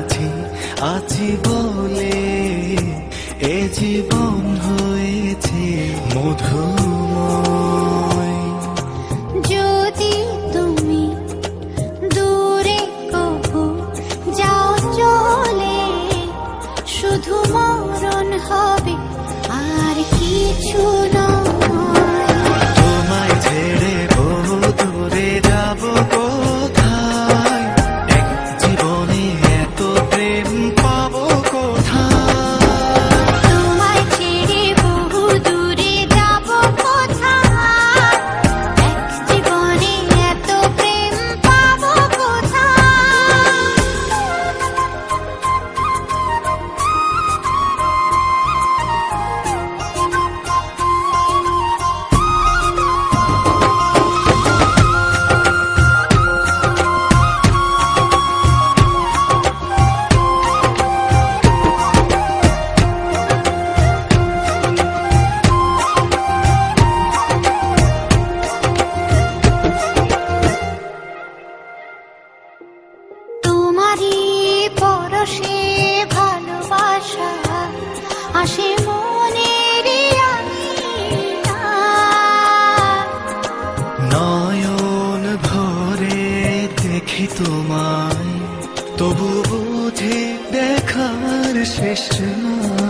কাছে আছি বলে এ জীবন হয়েছে যদি তুমি দূরে শুধু মরণ হবে আর কিছু দেখি তোমায় তবু বুঝে দেখার শেষ নাই।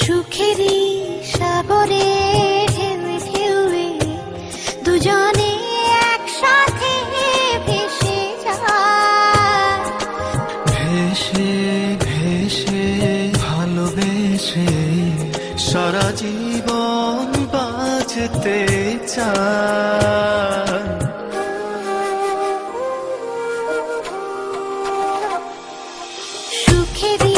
সুখেরই সাগরে ঢেউয়ে ঢেউয়ে দুজনে একসাথে ভেসে যায়। ভেসে ভেসে ভালোবেসে সারা জীবন বাঁচতে চায়। সুখেরই